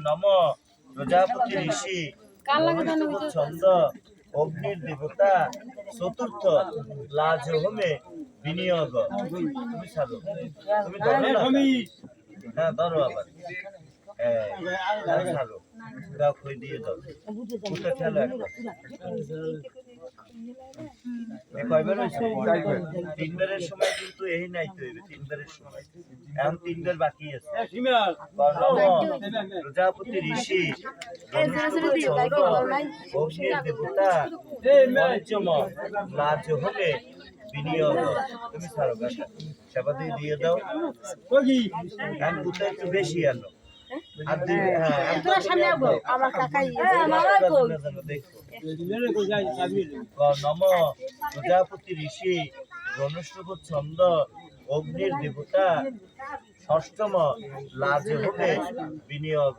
নম প্রজাপতি ঋষি ছন্দ অগ্নির দেবতা চতুর্থ লাজ হোমে বিনিয়োগ তুমি ছাড়ো তুমি হ্যাঁ ধরো আবার হ্যাঁ কই দিয়ে দাও খেলো একবার এ কয়বার হয়েছে? তিনবারের সময় কিন্তু এই নাই তো তিনবারের সময়। এখন তিনবার বাকি আছে। প্রজাপতি ঋষি দেবতা লাজ হলে বিনিয়োগ। তুমি কাকা। সেবা দিয়ে দিয়ে দাও। এখন একটু বেশি আনো। নম। প্রজাপতি ঋষি ধনুষ্টব ছন্দ অগ্নির দেবতা ষষ্ঠম লাজ হবে বিনিয়োগ।